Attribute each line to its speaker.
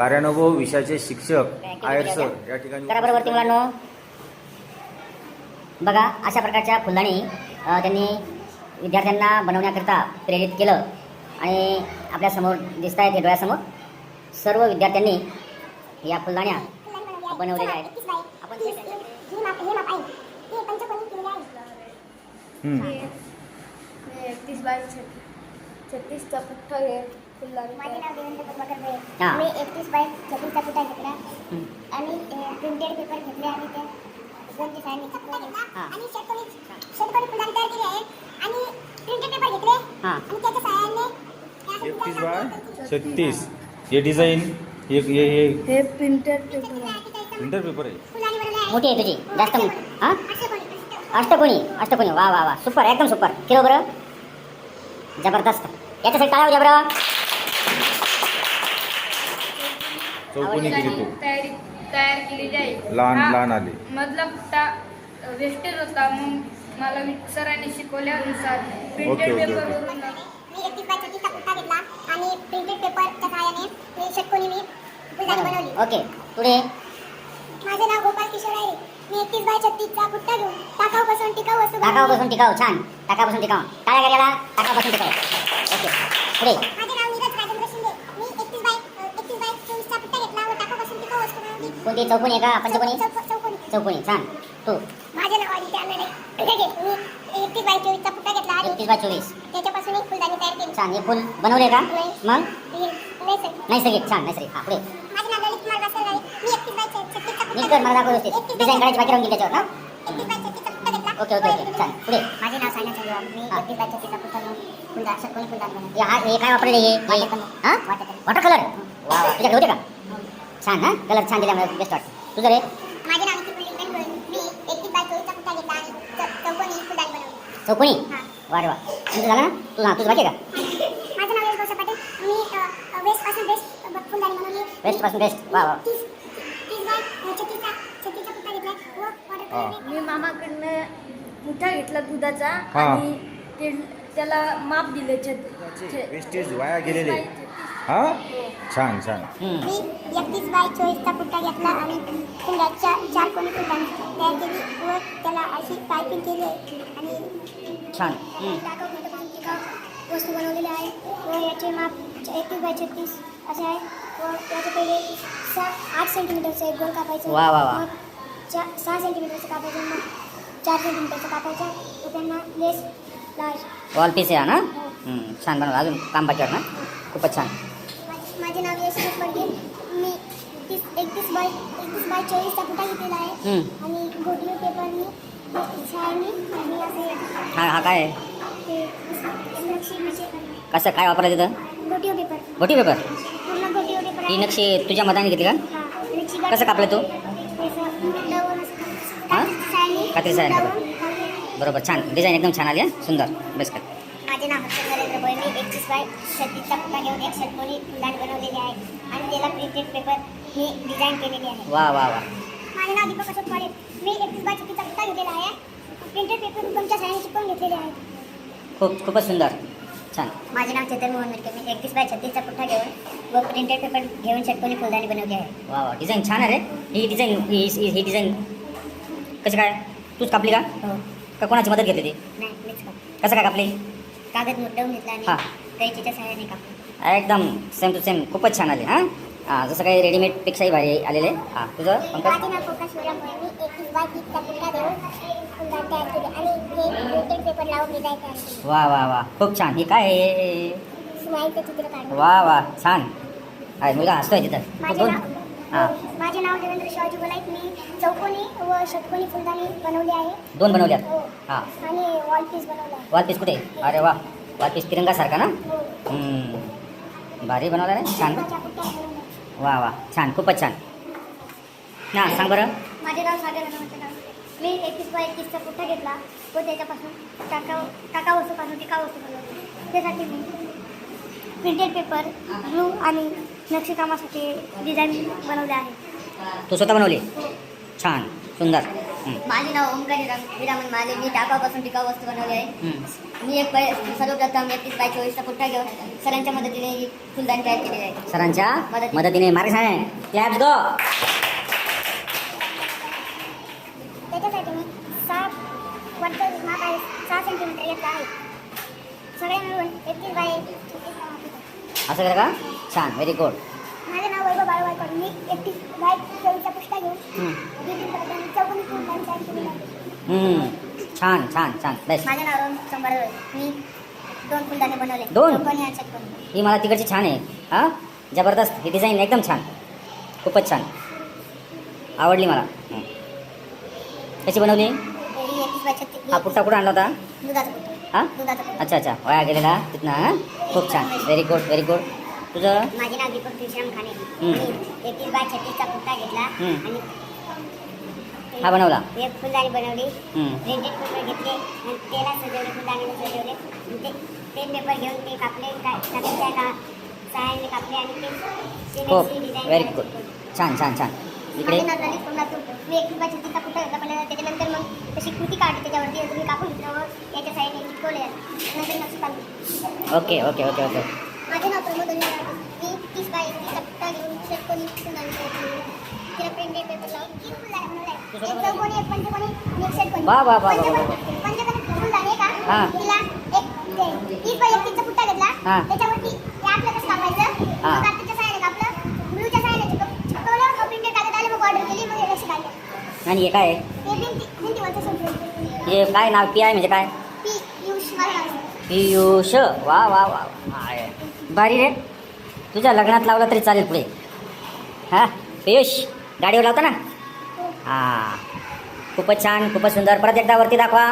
Speaker 1: कार्यानुभव विषयाचे शिक्षक आयर सर या ठिकाणी
Speaker 2: करा बरोबर मुलांनो बघा अशा प्रकारच्या फुलदाणी त्यांनी विद्यार्थ्यांना बनवण्याकरिता प्रेरित केलं. आणि आपल्यासमोर दिसत आहेत हे डोळ्यासमोर. सर्व विद्यार्थ्यांनी या फुलदाण्या बनवलेल्या आहेत. आपण
Speaker 3: बाय छत्तीसचा पुठ्ठा घे
Speaker 4: माझे नाव देवेंद्र प्रभाकर भोये.
Speaker 2: हा.
Speaker 4: मी एकतीस बाय छत्तीसचा घेतला. आणि प्रिंटेड पेपर घेतले आणि ते.
Speaker 2: हा.
Speaker 4: आणि षटकोनी षटकोनी फुलदाणी तयार केली आहे. आणि प्रिंटेड पेपर घेतले.
Speaker 2: हां.
Speaker 4: आणि त्याच्या सहाय्याने या
Speaker 1: एकतीस
Speaker 4: फुलदाण्या
Speaker 1: बाय छत्तीस. हे डिझाईन हे हे हे
Speaker 3: हे प्रिंटेड पेपर आहे.
Speaker 1: प्रिंटर पेपर आहे.
Speaker 4: फुलदाणी बनवली आहे.
Speaker 2: मोठी आहे तुझी. जास्त मो- हां. अष्टकोणी अष्टकोणी. वा वा वा. सुपर. एकदम सुपर. केलं बरं. जबरदस्त. याच्यासाठी काय हो बरं.
Speaker 1: चौकोनी केली तो?
Speaker 3: तयारी तयार केलेली आहे
Speaker 1: लहान
Speaker 3: हा
Speaker 1: लहान आले.
Speaker 3: मधला पुट्टा वेस्टेज होता मग मला सरांनी शिकवल्यानुसार प्रिंटेड
Speaker 1: ओके, ओके.
Speaker 3: पेपरवरून
Speaker 4: मी एकतीस बाय छत्तीसचा पुठ्ठा घेतला आणि प्रिंटेड पेपरच्या सहाय्याने षटकोनी मी फुलदाणी बनवली.
Speaker 2: ओके पुढे?
Speaker 4: माझे नाव गोपाल किशोर आहे. मी एकतीस बाय छत्तीसचा पुठ्ठा घेऊन टाकाऊपासून टिकाऊ बनवली.
Speaker 2: बसून टिकाव छान. टाकापासून टिकाव टाळ्या करायला टाकापासून टिकाव ओके पुढे?
Speaker 4: माझे नाव नीरज राजेंद्र शिंदे मी एकतीस बाय एकतीस बाय चोवीसचा पुठ्ठा घेतला व टाकापासून टिकाऊ वस्तू बनवली
Speaker 2: कोणती चौकोनी आहे का? पंचकोनी
Speaker 4: चौक- चौकोनी
Speaker 2: छान. तू?
Speaker 4: माझे नाव मी एकतीस बाय चोवीसचा घेतला आणि
Speaker 2: एकतीस बाय चोवीस.
Speaker 4: त्याच्यापासून एक फुलदाणी तयार केली.
Speaker 2: छान हे फुल बनवले का?
Speaker 4: नाही.
Speaker 2: मग? नैसर्गिक. छान नैसर्गिक. हा पुढे. नीट कर मला दाखव व्यवस्थित. डिझाईन करायची बाकी राहून गेली त्याच्यावर ना ओके ओके ओके छान. पुढे.
Speaker 4: माझे नाव सायना चंद्रवाल मी
Speaker 2: हा.
Speaker 4: एकतीस बाय बनवली
Speaker 2: काय वापरले हे? हे वॉटर कलर वा तुझ्याकडे होते का? छान हा? कलर छान दिल्यामुळे बेस्ट वाटतं. तुझं रे?
Speaker 4: माझे नाव निखिल बिल्डिंग. मी एकतीस बाय चोवीसचा पुठ्ठा घेतला आणि चौ- चौकोनी फुलदाणी बनवली.
Speaker 2: चौकोनी?
Speaker 4: हा.
Speaker 2: वा रे वा तुझं झालं ना तुझं हा तुझं बाकी आहे का?
Speaker 4: माझं नाव यश पाटील. मी वेस्टपासून बेस्ट फुलदाणी बनवली
Speaker 2: बेस्टपासून बेस्ट वा वा
Speaker 4: तीस तीस बाय छत्तीसचा छत्तीसचा पुठ्ठा घेतला व वॉटर
Speaker 1: हा.
Speaker 4: कलरने
Speaker 3: मी मामाकडनं पुठ्ठा घेतला दुधाचा
Speaker 1: हा.
Speaker 3: आणि ते त्याला माप दिले छत
Speaker 1: वेस्टेज वाया गेलेले हा? छान छान.
Speaker 2: हम्म.
Speaker 4: मी एकतीस बाय चोवीसचा पुठ्ठा घेतला आणि फुलाच्या चार कोणी फुलदाणी तयार केली व त्याला अशी पायपिंग केली आहे आणि
Speaker 2: छान.
Speaker 4: वस्तू बनवलेल्या आहे व याचे माप एकतीस बाय छत्तीस असे आहे व याचे पहिले सहा आठ सेंटीमीटरचं एक गोल कापायचं.
Speaker 2: वा, वा, वा.
Speaker 4: सहा सेंटीमीटरचं कापायचं. मग चार सेंटीमीटरचं कापायचं. व त्यांना लेस लावायची.
Speaker 2: वॉल पीस आहे हा ना? हम्म, छान बनवलं. अजून काम ना? खूपच छान.
Speaker 4: माझे- नाव यशवंत पडगे. मी तीस एकतीस बाय एकतीस बाय चोवीसचा पुठा घेतलेला आहे.
Speaker 2: हम्म.
Speaker 4: आणि गोटली पेपरनी शाळेने आणि असे
Speaker 2: हा हा काय? आहे?
Speaker 4: ते नक्षी
Speaker 2: कसं काय
Speaker 4: गोटिओ पेपर
Speaker 2: गोटी पेपर
Speaker 4: पूर्ण गोटिओ पेपर
Speaker 2: ही
Speaker 4: आहे
Speaker 2: नक्षी तुझ्या मताने घेतली का?
Speaker 4: हा,
Speaker 2: कसं कापलं तू?
Speaker 4: असं दळून असं
Speaker 2: हा?
Speaker 4: दळून काढले.
Speaker 2: बरोबर छान. डिझाईन एकदम छान आली हा. सुंदर. बेस्ट
Speaker 4: माझे नाव हर्षद बाय छत्तीसचा पुठा घेऊन एक षटकोनी फुलदाण बनवलेली आहे. आणि त्याला प्रिंटेड पेपर ही डिझाईन केलेली आहे.
Speaker 2: वा वा वा.
Speaker 4: माझे नाव दीपक अशोक पाटील. मी एकतीस बाय छत्तीसचा पुठा घेतलेला आहे. प्रिंटेड पेपर तुमच्या सहाय्याने चिपकवून घेतलेले आहेत
Speaker 2: खूप खूपच सुंदर. छान.
Speaker 4: माझे नाव चेतन मोहन मिरके मी एकतीस बाय छत्तीसचा पुठ्ठा घेऊन व प्रिंटेड पेपर घेऊन षटकोनी फुलदाणी बनवली आहे.
Speaker 2: वा वा. डिझाईन छान आहे रे. ही डिझाईन ही ही ही डिझाईन कशी काय? तूच कापली का?
Speaker 4: हो.
Speaker 2: का कोणाची मदत घेतली ती
Speaker 4: नाही मीच का
Speaker 2: कसं काय कापली?
Speaker 4: कागद मुद्दावून घेतला आणि
Speaker 2: हा.
Speaker 4: कैचीच्या सहाय्याने
Speaker 2: एकदम सेम टू सेम खूपच छान आली हां? हां जसं काही रेडीमेडपेक्षाही भारी आलेले. हां तुझं पंकज? वा वा वा. खूप छान. हे काय वा वा. छान. आहे मुलगा हसतोय तिथं. दोन.
Speaker 4: नाव
Speaker 2: हां.
Speaker 4: माझे नाव देवेंद्र शिवाजी गोलाईत मी चौकोनी व षटकोनी फुलदाणी बनवली आहे.
Speaker 2: दोन बनवल्यात.
Speaker 4: हो.
Speaker 2: हां.
Speaker 4: आणि वॉल पीस बनवला
Speaker 2: वॉल पीस कुठे? अरे वा. वॉल पीस तिरंगासारखा ना?
Speaker 4: हो
Speaker 2: हम्म. भारी बनवला रे छान. वा वा छान खूपच छान. ना सांग बरं.
Speaker 4: माझे नाव सागर मी एकतीस बाय एकतीसचा पुठ्ठा घेतला? व त्याच्यापासून टाकाऊ टाका वस्तूपासून टिकाऊ वस्तू बनवली त्यासाठी मी प्रिंटेड पेपर ग्लू आणि नक्षीकामासाठी डिझाईन बनवले आहे.
Speaker 2: तू स्वतः बनवली? छान सुंदर.
Speaker 4: माझे नाव ओमकार विरामन माले मी टाकापासून टिकाऊ वस्तू बनवली आहे.
Speaker 2: मी एक पै सर्वप्रथम एकतीस बाय चोवीसचा पुठ्ठा घेऊन सरांच्या मदतीने ही फुलदाणी तयार केलेली आहे. सरांच्या
Speaker 4: मदतीने.
Speaker 2: मदतीने. मार्ग आहे क्लॅप्स गो
Speaker 4: त्याच्यासाठी मी सहा वरचं माप आहे सहा सेंटीमीटर घेतला आहे. सगळे मिळून एकतीस बाय एकतीस
Speaker 2: असं करा का? छान. व्हेरी गुड
Speaker 4: मी पुष्टा घेऊन चौकोनी
Speaker 2: छान छान छान. बेस्ट
Speaker 4: माझं नाव रोहन शंभर मी दोन फुलदाणे बनवले.
Speaker 2: दोन? ही मला तिकडची छान आहे. हां? जबरदस्त. ही डिझाईन एकदम छान. खूपच छान. आवडली मला. कशी बनवली?
Speaker 4: ही
Speaker 2: पुट्टा कुठं आणला होता? हां? अच्छा अच्छा. वाया गेलेला. तिथनं हां? खूप छान. व्हेरी गुड व्हेरी गुड तुझं?
Speaker 4: माझे नाव दीपक तुळशीराम खाने.
Speaker 2: हम्म.
Speaker 4: मी बाय छत्तीसचा पुट्टा घेतला
Speaker 2: हम्म.
Speaker 4: आणि
Speaker 2: हा बनवला?
Speaker 4: एक फुलदाणी बनवली.
Speaker 2: हं.
Speaker 4: प्रिंटेड पेपर घेतले आणि त्याला सजवले फुलदाणीने सजवले. आणि ते ते पेपर घेऊन ते कापले का सहाय्याने कापले आणि ते नक्षी डिझाईन
Speaker 2: व्हेरी गुड. छान छान छान. इकडे?
Speaker 4: मी बाय छत्तीसचा घेतला त्याच्यानंतर मग तशी कृती काढली त्याच्यावरती तुम्ही कापून घेतलं व याच्या साईडने चिटकवले नंतर नक्षी काढली
Speaker 2: ओके ओके ओके ओके.
Speaker 4: माझे नाव प्रमोद अनिल राठोड. मी तीस बाय घेऊन षटकोनी तिला प्रिंटेड पेपर लावून. एक चौकोनी एक पंचकोनी आणि एक षटकोनी
Speaker 2: वा, वा, वा, वा, वा.
Speaker 4: पंचकोनी पंचकोनी फुलदाणी आहे
Speaker 2: हा.
Speaker 4: का तिला एक ते तीस बाय एकतीसचा पुट्टा घेतला
Speaker 2: हा.
Speaker 4: त्याच्यावरती हे आपलं कसं कापायचं
Speaker 2: हा.
Speaker 4: मग कात्रीच्या साह्याने कापलं ब्लूच्या साह्याने चिटक- चिटकवलं मग प्रिंटेड कागद आले मग ऑर्डर केली मग हे लक्ष काढलं
Speaker 2: आणि हे काय?
Speaker 4: ते
Speaker 2: हे काय नाव पी आहे म्हणजे काय. पियुष वा वा वा आहे. भारी रे. तुझ्या लग्नात लावलं तरी चालेल पुढे. हां? पियुष गाडीवर लावता ना? हां. खूपच छान खूपच सुंदर. परत एकदा वरती दाखवा.